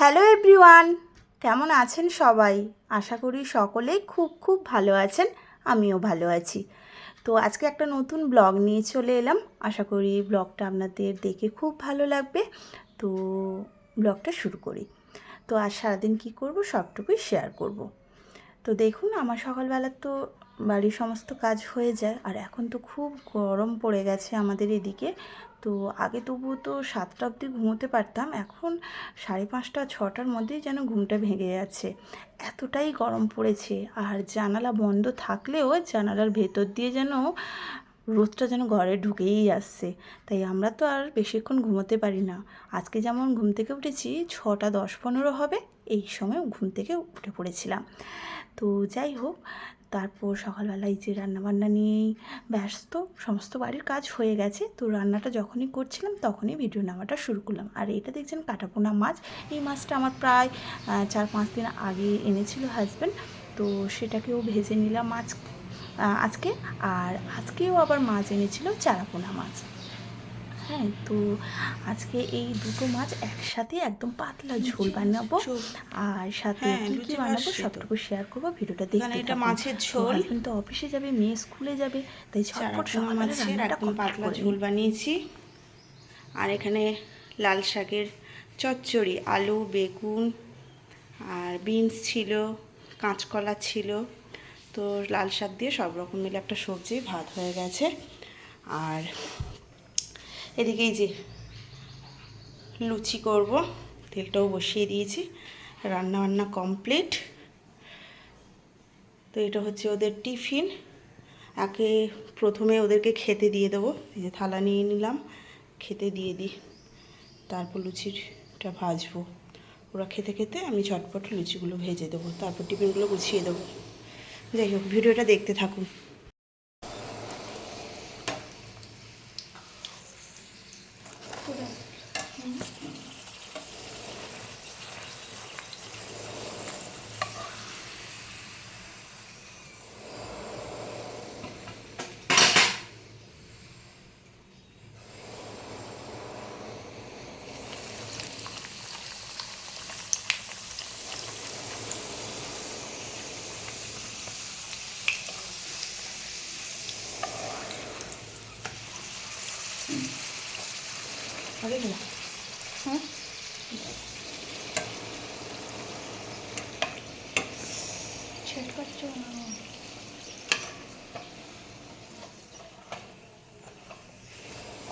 Hello everyone, কেমন আছেন সবাই? আশা করি সকলেই খুব খুব ভালো আছেন, আমিও ভালো আছি। তো আজকে একটা নতুন ব্লগ নিয়ে চলে এলাম। আশা করি ব্লগটা আপনাদের দেখে খুব ভালো লাগবে। তো ব্লগটা শুরু করি। তো আজ সারাদিন কী করব সবটুকুই শেয়ার করব। তো দেখুন, আমার সকালবেলা তো বাড়ির সমস্ত কাজ হয়ে যায়, আর এখন তো খুব গরম পড়ে গেছে আমাদের এদিকে। তো আগে তবু তো সাতটা অবধি ঘুমোতে পারতাম, এখন সাড়ে পাঁচটা, ছটার মধ্যেই যেন ঘুমটা ভেঙে যাচ্ছে। এতটাই গরম পড়েছে, আর জানালা বন্ধ থাকলেও জানালার ভেতর দিয়ে যেন রোদটা যেন ঘরে ঢুকেই আসছে তাই আমরা তো আর বেশিক্ষণ ঘুমোতে পারি না। আজকে যেমন ঘুম থেকে উঠেছি, ছটা দশ পনেরো হবে, এই সময় ঘুম থেকে উঠে পড়েছিলাম। তো যাই হোক তারপর সকালবেলায় যে রান্নাবান্না নিয়েই ব্যস্ত, সমস্ত বাড়ির কাজ হয়ে গেছে। তো রান্নাটা যখনই করছিলাম তখনই ভিডিও নেওয়াটা শুরু করলাম। আর এটা দেখছেন কাটাপোনা মাছ। এই মাছটা আমার প্রায় চার পাঁচ দিন আগে এনেছিল হাজব্যান্ড তো সেটাকেও ভেজে নিলাম মাছ আজকে। আর আজকেও আবার মাছ এনেছিল চারাপোনা মাছ। হ্যাঁ তো আজকে এই দুটো মাছ একসাথে একদম পাতলা ঝোল বানাবো। আর সাথে হ্যাঁ, কি কি বানাবো সবটুকু শেয়ার করব ভিডিওটা দেখতে এটা মাছের ঝোল। কিন্তু অফিসে যাবে মেয়ে স্কুলে যাবে তাই ঝটপট সকালে মাছের রান্নাটা একদম পাতলা ঝোল বানিয়েছি। আর এখানে লাল শাকের চচ্চড়ি আলু বেগুন আর বিনস ছিল কাঁচকলা ছিল। তো লাল শাক দিয়ে সব রকম মিলে একটা সবজি ভাত হয়ে গেছে। আর এদিকে এই যে লুচি করব, তেলটাও বসিয়ে দিয়েছি রান্না বান্না কমপ্লিট তো এটা হচ্ছে ওদের টিফিন। আগে প্রথমে ওদেরকে খেতে দিয়ে দেবো, এই যে থালা নিয়ে নিলাম, খেতে দিয়ে দিই। তারপর লুচিটা ভাজবো। ওরা খেতে খেতে আমি ঝটপট লুচিগুলো ভেজে দেবো, তারপর টিফিনগুলো গুছিয়ে দেবো। যাই হোক, ভিডিওটা দেখতে থাকুন। হবে কি হ্যাঁ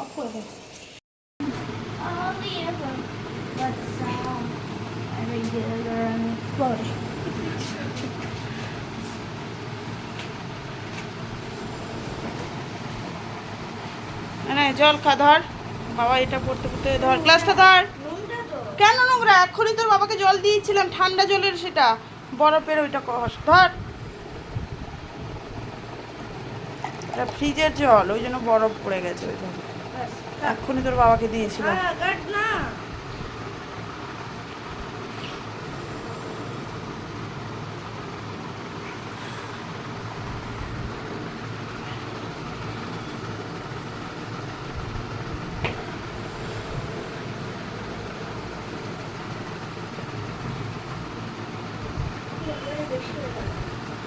অফ করে দে Only ever, but sound regular বল না জল খা ধর বাবা এটা পড়তে পড়তে ধর গ্লাসটা ধর। কেন নোংরা? এক্ষুনি তোর বাবাকে জল দিয়েছিলাম ঠান্ডা জলের সেটা। বরফের ওইটা কষ ধর। এটা ফ্রিজের জল ওই জন্য বরফ পড়ে গেছে ওই জন্য এক্ষুনি তোর বাবাকে দিয়েছিলাম। হ্যাঁ না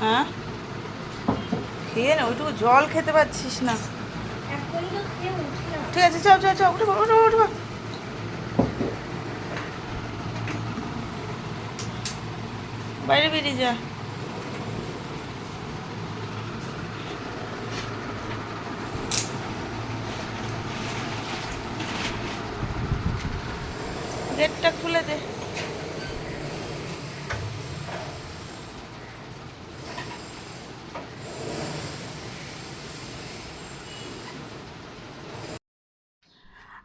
হ্যাঁ খেয়ে না, ওইটুকু জল খেতে পাচ্ছিস না। ঠিক আছে, চল চল চল, উঠে উঠে উঠে বাইরে বেরিয়ে যা। গেটটা খুলে দে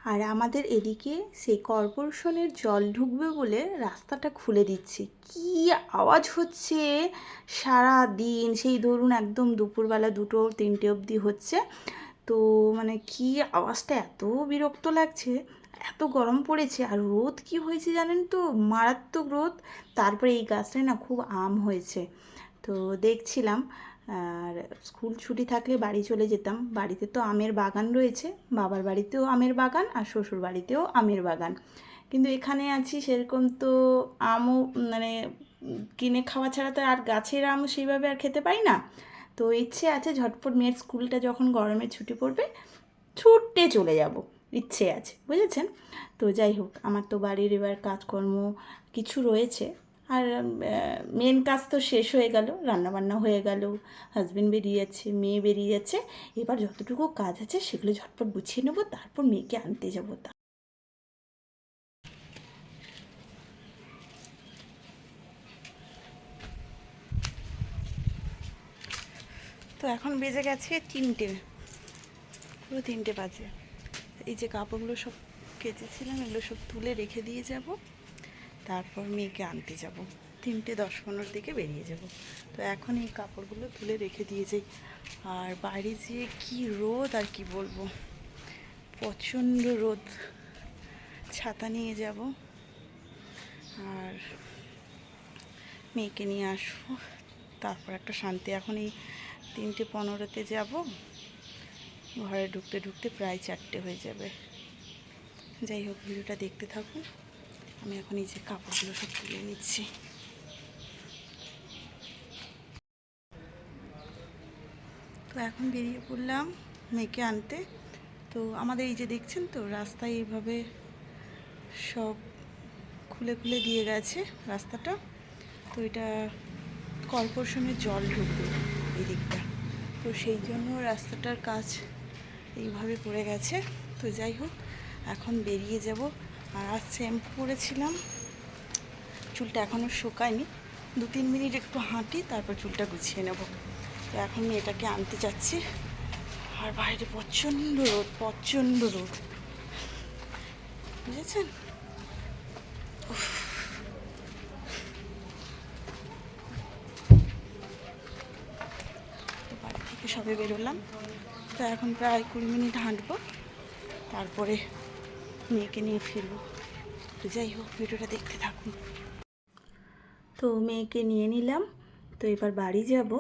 আর আমাদের এদিকে সেই কর্পোরেশনের জল ঢুকবে বলে রাস্তাটা খুলে দিচ্ছে। কি আওয়াজ হচ্ছে? সারা দিন সেই ধরুন একদম দুপুরবেলা দুটো, তিনটে অবধি হচ্ছে। তো মানে কি আওয়াজটা এত বিরক্ত লাগছে, এত গরম পড়েছে আর রোদ কি হয়েছে জানেন তো? মারাত্মক রোদ। তারপরে এই গাছটায় না খুব আম হয়েছে। তো দেখছিলাম আর স্কুল ছুটি থাকলে বাড়ি চলে যেতাম। বাড়িতে তো আমের বাগান রয়েছে। বাবার বাড়িতেও আমের বাগান আর শ্বশুর বাড়িতেও আমের বাগান। কিন্তু এখানে আছি সেরকম তো আমও মানে কিনে খাওয়া ছাড়া তো আর গাছের আমও সেইভাবে আর খেতে পাই না। তো ইচ্ছে আছে ঝটপট মেয়ের স্কুলটা যখন গরমের ছুটি পড়বে ছুটে চলে যাব। ইচ্ছে আছে, বুঝেছেন? তো যাই হোক, আমার তো বাড়ির এবার কাজকর্ম কিছু রয়েছে। আর মেন কাজ তো শেষ হয়ে গেল, রান্নাবান্না হয়ে গেল হাজবেন্ড বেরিয়ে যাচ্ছে মেয়ে বেরিয়ে যাচ্ছে এবার যতটুকু কাজ আছে সেগুলো ঝটপট গুছিয়ে নেব, তারপর মেয়েকে আনতে যাব তা। তো এখন বেজে গেছে তিনটে, পুরো তিনটে বাজে। এই যে কাপড়গুলো সব কেচেছিলাম, এগুলো সব তুলে রেখে দিয়ে যাব। তারপর মেয়েকে আনতে যাব। তিনটে দশ পনেরোর দিকে বেরিয়ে যাব। তো এখন এই কাপড়গুলো তুলে রেখে দিয়ে যাই আর বাইরে যে কি রোদ আর কি বলব? প্রচণ্ড রোদ। ছাতা নিয়ে যাব। আর মেয়েকে নিয়ে আসব। তারপর একটা শান্তি। এখন এই তিনটে পনেরোতে যাব। ঘরে ঢুকতে ঢুকতে প্রায় চারটে হয়ে যাবে। যাই হোক, ভিডিওটা দেখতে থাকুন। আমি এখন এই যে কাপড়গুলো সব তুলে নিচ্ছি। তো এখন বেরিয়ে পড়লাম মেয়েকে আনতে। তো আমাদের এই যে দেখছেন তো, রাস্তায় এইভাবে সব খুলে খুলে দিয়ে গেছে রাস্তাটা। তো এটা কর্পোরেশনের জল ঢুকবে এই দিকটা তো সেই জন্য রাস্তাটার কাজ এইভাবে পড়ে গেছে। তো যাই হোক, এখন বেরিয়ে যাব আর আজ শ্যাম্পু করেছিলাম চুলটা এখনও শুকায়নি। দু তিন মিনিট একটু হাঁটি, তারপর চুলটা গুছিয়ে নেব। তো এখন এটাকে আনতে যাচ্ছি। আর বাইরে প্রচণ্ড রোদ প্রচণ্ড রোদ। বুঝেছেন? বাড়ি থেকে সবে বেরোলাম। তো এখন প্রায় কুড়ি মিনিট হাঁটবো। তারপরে মেয়েকে নিয়ে ফিরবো। তো যাই হোক, ভিডিওটা দেখতে থাকুন। তো মেয়েকে নিয়ে নিলাম, তো এবার বাড়ি যাব।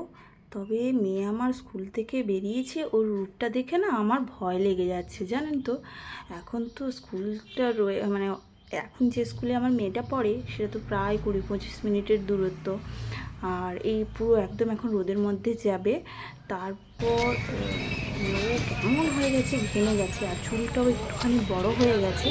তবে মেয়ে আমার স্কুল থেকে বেরিয়েছে, ওর রুটটা দেখে না আমার ভয় লেগে যাচ্ছে, জানেন তো? এখন তো স্কুলটা রয়ে মানে এখন যে স্কুলে আমার মেয়েটা পড়ে, সেটা তো প্রায় কুড়ি পঁচিশ মিনিটের দূরত্ব। আর এই পুরো একদম এখন রোদের মধ্যে যাবে। তারপর ও কেমন হয়ে গেছে ঘেমে গেছে আর চুলটাও একটুখানি বড় হয়ে গেছে।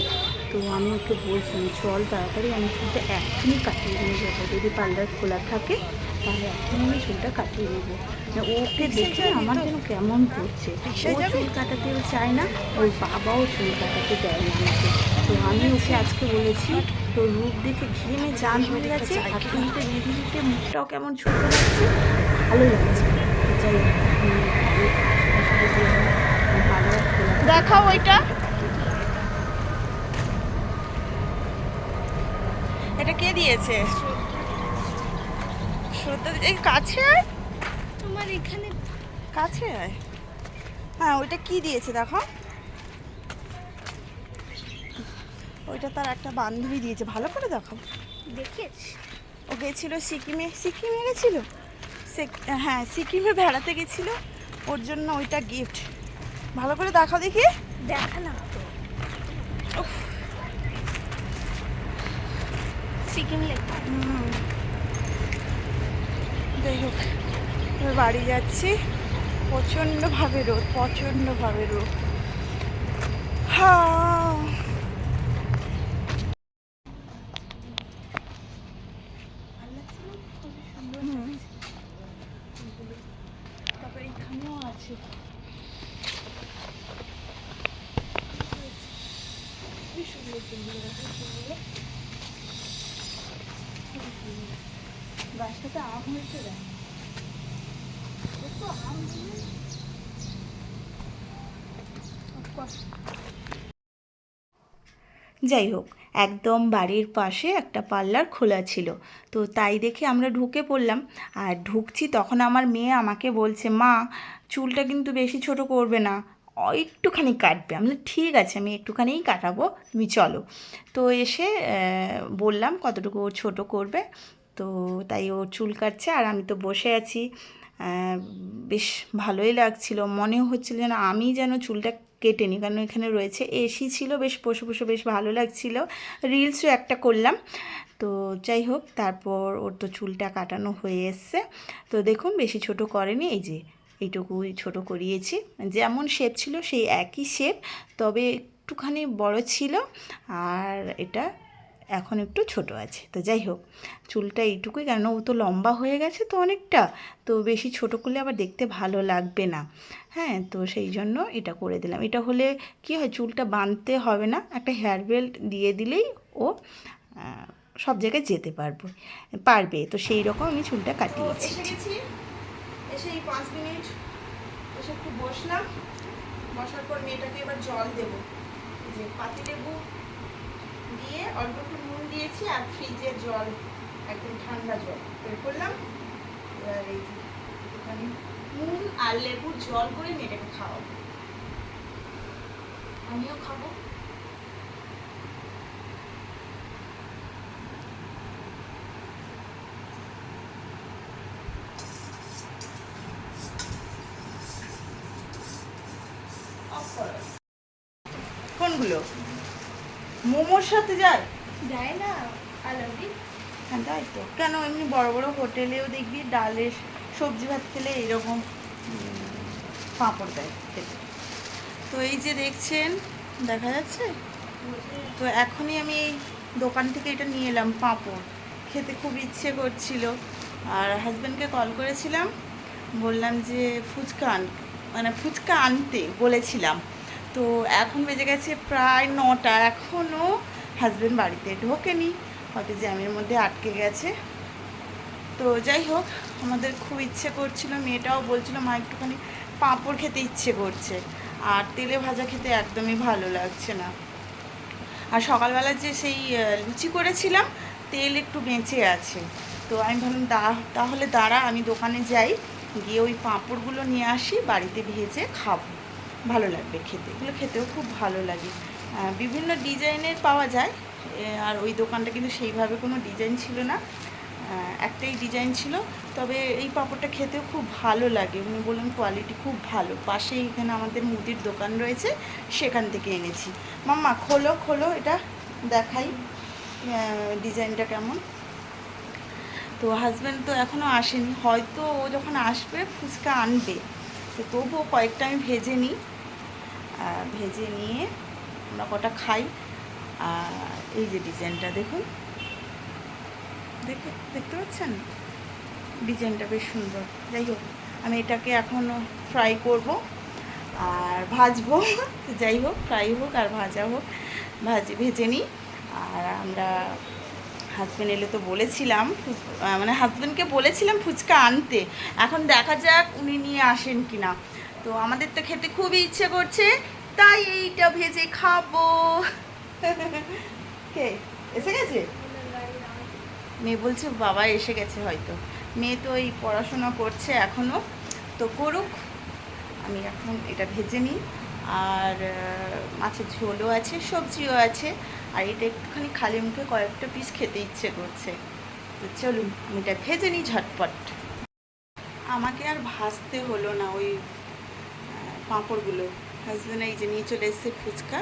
তো আমি ওকে বলছিলাম চল তাড়াতাড়ি আমি চুলটা এখনই কাটিয়ে নিয়ে যাব। যদি পার্লার খোলা থাকে তাহলে এখন আমি চুলটা কাটিয়ে নেব। মানে ওকে দেখে আমার যেন কেমন করছে। ও চুল কাটাতেও চায় না ওর বাবাও চুল কাটাতে দেয় না আমাকে। তো আমি ওকে আজকে বলেছি তো রূপ দেখে ঘেমে চান হয়ে গেছে আর চুলটা দিদি দিতে মুখটাও কেমন ছোট লাগছে ভালো লাগছে। যাই দেখাও ওইটা এটা কে দিয়েছে? শ্রদ্ধা এই কাছে আয়। তোমার এখানে কাছে আয়। হ্যাঁ ওইটা কি দিয়েছে দেখো। ওইটা তার একটা বান্ধবী দিয়েছে। ভালো করে দেখো দেখেছ ও গেছিল সিকিমে। সিকিমে গেছিল? হ্যাঁ সিকিমে বেড়াতে গেছিল। ওর জন্য ওইটা গিফট ভালো করে দেখাও দেখি। উফ, সিকিম লেখা হুম। যাই হোক বাড়ি যাচ্ছি। প্রচণ্ডভাবে রোদ প্রচণ্ডভাবে রোদ। হ্যাঁ হুম। তারপরে এখানেও আছে খুবই সুন্দর ফুলগুলো দেখো ফুলগুলো। খুবই সুন্দর। গাছটাতে আম হয়েছে আম যাই হোক একদম বাড়ির পাশে একটা পার্লার খোলা ছিল। তো তাই দেখে আমরা ঢুকে পড়লাম। আর ঢুকছি তখন আমার মেয়ে আমাকে বলছে, মা, চুলটা কিন্তু বেশি ছোট করবে না। একটুখানি কাটবে। আমি ঠিক আছে, আমি একটুখানিই কাটাবো। তুমি চলো। তো এসে বললাম কতটুকু ও ছোট করবে। তো তাই ও চুল কাটছে আর আমি তো বসে আছি। বেশ ভালোই লাগছিল। মনে হচ্ছিল যেন আমি যেন চুলটা কেটে নিই কারণ এখানে রয়েছে এসি ছিল, বেশ বসে বসে বেশ ভালো লাগছিল। রিলসও একটা করলাম। তো যাই হোক, তারপর ওর তো চুলটা কাটানো হয়ে এসছে। তো দেখুন, বেশি ছোট করেনি। এই যে এইটুকুই ছোট করিয়েছি। যেমন শেপ ছিল, সেই একই শেপ তবে একটুখানি বড় ছিল। আর এটা এখন একটু ছোট আছে। তো যাই হোক, চুলটা এইটুকুই কেন ও তো লম্বা হয়ে গেছে তো অনেকটা। তো বেশি ছোট করলে আবার দেখতে ভালো লাগবে না। হ্যাঁ তো সেই জন্য এটা করে দিলাম। এটা হলে কি হয়, চুলটা বাঁধতে হবে না, একটা হেয়ার বেল্ট দিয়ে দিলেই ও সব জায়গায় যেতে পারবে পারবে। তো সেই রকম আমি চুলটা কাটিয়েছি। এসে এই পাঁচ মিনিট এসে একটু বসলাম। বসার পর মেয়েটাকে এবার জল দেবো। যে পাতিলেবু দিয়ে অল্প একটু নুন দিয়েছি আর ফ্রিজের জল, একদম ঠান্ডা জল বের করলাম। এবার এই একটুখানি নুন আর লেবুর জল করে মেয়েটাকে খাওয়াবো। আমিও খাব। কোনগুলো? মোমোর সাথে যায়? যায় না আলাদি হ্যাঁ তাই তো। কেন? এমনি বড় বড় হোটেলেও দেখবি ডালের সবজি ভাত খেলে এরকম পাঁপড় দেয় খেতে। তো এই যে দেখছেন দেখা যাচ্ছে? তো এখনই আমি এই দোকান থেকে এটা নিয়ে এলাম পাঁপড়। খেতে খুব ইচ্ছে করছিল। আর হাজব্যান্ডকে কল করেছিলাম বললাম যে ফুচকা আন মানে ফুচকা আনতে বলেছিলাম। তো এখন বেজে গেছে প্রায় নটা। এখনও হাজব্যান্ড বাড়িতে ঢোকেনি। হয়তো জ্যামের মধ্যে আটকে গেছে। তো যাই হোক, আমাদের খুব ইচ্ছে করছিল, মেয়েটাও বলছিল, মা, একটুখানি পাঁপড় খেতে ইচ্ছে করছে। আর তেলে ভাজা খেতে একদমই ভালো লাগছে না। আর সকালবেলা যে সেই লুচি করেছিলাম, তেল একটু বেঁচে আছে। তো আমি ভাবলাম দা- তাহলে দাঁড়া, আমি দোকানে যাই, গিয়ে ওই পাঁপড়গুলো নিয়ে আসি, বাড়িতে ভেজে খাব। ভালো লাগবে খেতে। এগুলো খেতেও খুব ভালো লাগে। বিভিন্ন ডিজাইনের পাওয়া যায়। আর ওই দোকানটা কিন্তু সেইভাবে কোনো ডিজাইন ছিল না। একটাই ডিজাইন ছিল। তবে এই পাঁপড়টা খেতেও খুব ভালো লাগে। উনি বললেন কোয়ালিটি খুব ভালো। পাশেই এখানে আমাদের মুদির দোকান রয়েছে। সেখান থেকে এনেছি। মাম্মা, খোলো খোলো, এটা দেখাই ডিজাইনটা কেমন? তো হাজব্যান্ড তো এখনও আসেনি। হয়তো ও যখন আসবে, ফুচকা আনবে। তো তবুও কয়েকটা আমি ভেজে নিই। ভেজে নিয়ে আমরা কটা খাই। আর এই যে ডিজাইনটা দেখুন। দেখে দেখতে পাচ্ছেন? ডিজাইনটা বেশ সুন্দর। যাই হোক, আমি এটাকে এখনও ফ্রাই করব আর ভাজবো। যাই হোক ফ্রাই হোক আর ভাজা হোক, ভাজি ভেজে নিই। আর আমরা হাজব্যান্ড এলে তো বলেছিলাম মানে হাজব্যান্ডকে বলেছিলাম ফুচকা আনতে। এখন দেখা যাক উনি নিয়ে আসেন কি না তো আমাদের তো খেতে খুবই ইচ্ছে করছে। তাই এইটা ভেজে খাব। কে? এসে গেছে? মেয়ে বলছে বাবা এসে গেছে হয়তো। মেয়ে তো এই পড়াশোনা করছে এখনও তো করুক আমি এখন এটা ভেজে নিই। আর মাছের ঝোলও আছে সবজিও আছে। আর এটা একটুখানি খালি মুখে কয়েকটা পিস খেতে ইচ্ছে করছে। তো চলুন আমি এটা ভেজে নিই ঝটপট। আমাকে আর ভাজতে হলো না ওই পাঁপড়গুলো। হাজব্যান্ড এই যে নিয়ে চলে এসছে ফুচকা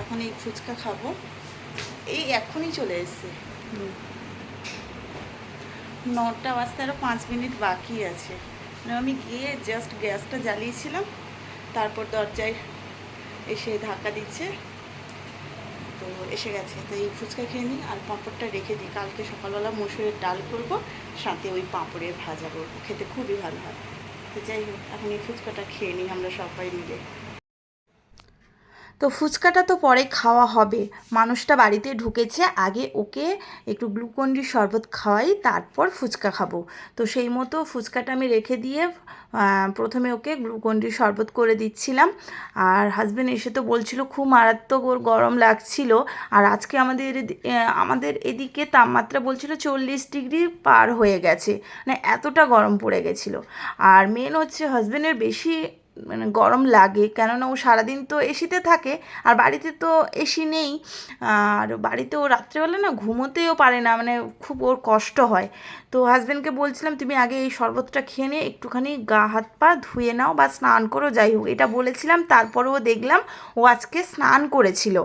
এখন এই ফুচকা খাব। এই এখনই চলে এসছে। নটা বাজতে আরও পাঁচ মিনিট বাকি আছে। মানে আমি গিয়ে জাস্ট গ্যাসটা জ্বালিয়েছিলাম তারপর দরজায় এসে ধাক্কা দিচ্ছে। তো এসে গেছে। তো এই ফুচকা খেয়ে নিই আর পাঁপড়টা রেখে দিই। কালকে সকালবেলা মসুরের ডাল করব সাথে ওই পাঁপড়ের ভাজা করব। খেতে খুবই ভালো হয়। তো যাই হোক এখন এই ফুচকাটা খেয়ে নিই আমরা সবাই মিলে। তো ফুচকাটা তো পরে খাওয়া হবে। মানুষটা বাড়িতে ঢুকেছে, আগে ওকে একটু গ্লুকন্ডির শরবত খাওয়াই, তারপর ফুচকা খাব। তো সেই মতো ফুচকাটা আমি রেখে দিয়ে প্রথমে ওকে গ্লুকন্ডির শরবত করে দিচ্ছিলাম। আর হাজব্যান্ড এসে তো বলছিল, খুব মারাত্মক ওর গরম লাগছিল। আর আজকে আমাদের আমাদের এদিকে তাপমাত্রা বলছিল চল্লিশ ডিগ্রি পার হয়ে গেছে। মানে এতটা গরম পড়ে গেছিল। আর মেন হচ্ছে হাজব্যান্ডের বেশি মানে গরম লাগে। কেননা ও সারাদিন তো এসিতে থাকে, আর বাড়িতে তো এসি নেই। আর বাড়িতে ও রাত্রেবেলা না ঘুমোতেও পারে না মানে খুব ওর কষ্ট হয়। তো হাজব্যান্ডকে বলছিলাম, তুমি আগে এই শরবতটা খেয়ে নিয়ে একটুখানি গা হাত পা ধুয়ে নাও বা স্নান করো, যাই হোক। এটা বলেছিলাম, তারপরেও দেখলাম ও আজকে স্নান করেছিল।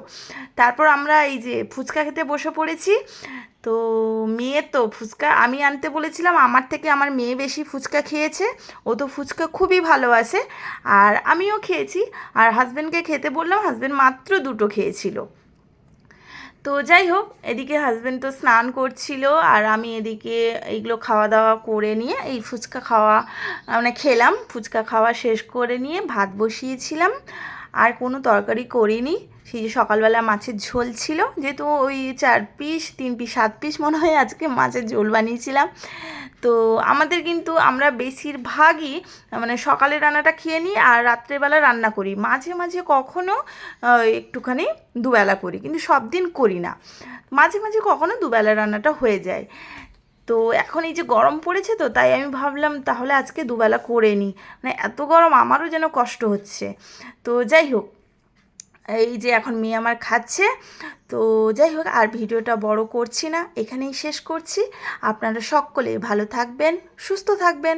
তারপর আমরা এই যে ফুচকা খেতে বসে পড়েছি তো মেয়ে তো ফুচকা, আমি আনতে বলেছিলাম, আমার থেকে আমার মেয়ে বেশি ফুচকা খেয়েছে, ও তো ফুচকা খুবই ভালোবাসে, আর আমিও খেয়েছি, আর হাজব্যান্ডকে খেতে বললাম হাজব্যান্ড মাত্র দুটো খেয়েছিল। তো যাই হোক, এদিকে হাজব্যান্ড তো স্নান করছিল, আর আমি এদিকে এইগুলো খাওয়া দাওয়া করে নিয়ে, এই ফুচকা খাওয়া মানে খেলাম, ফুচকা খাওয়া শেষ করে নিয়ে ভাত বসিয়েছিলাম, আর কোনো তরকারি করিনি। সেই যে সকালবেলা মাছের ঝোল ছিল, যেহেতু ওই চার পিস, তিন পিস, সাত পিস মনে হয় আজকে মাছের ঝোল বানিয়েছিলাম। তো আমাদের কিন্তু আমরা বেশিরভাগই মানে সকালে রান্নাটা খেয়ে নিই আর রাত্রেবেলা রান্না করি। মাঝে মাঝে কখনো একটুখানি দুবেলা করি, কিন্তু সব দিন করি না। মাঝে মাঝে কখনো দুবেলা রান্নাটা হয়ে যায়। তো এখন এই যে গরম পড়েছে তো, তাই আমি ভাবলাম তাহলে আজকে দুবেলা করে নিই। মানে এত গরম, আমারও যেন কষ্ট হচ্ছে। তো যাই হোক এই যে এখন মেয়ে আমার খাচ্ছে, তো যাই হোক, আর ভিডিওটা বড় করছি না, এখানেই শেষ করছি। আপনারা সকলে ভালো থাকবেন, সুস্থ থাকবেন।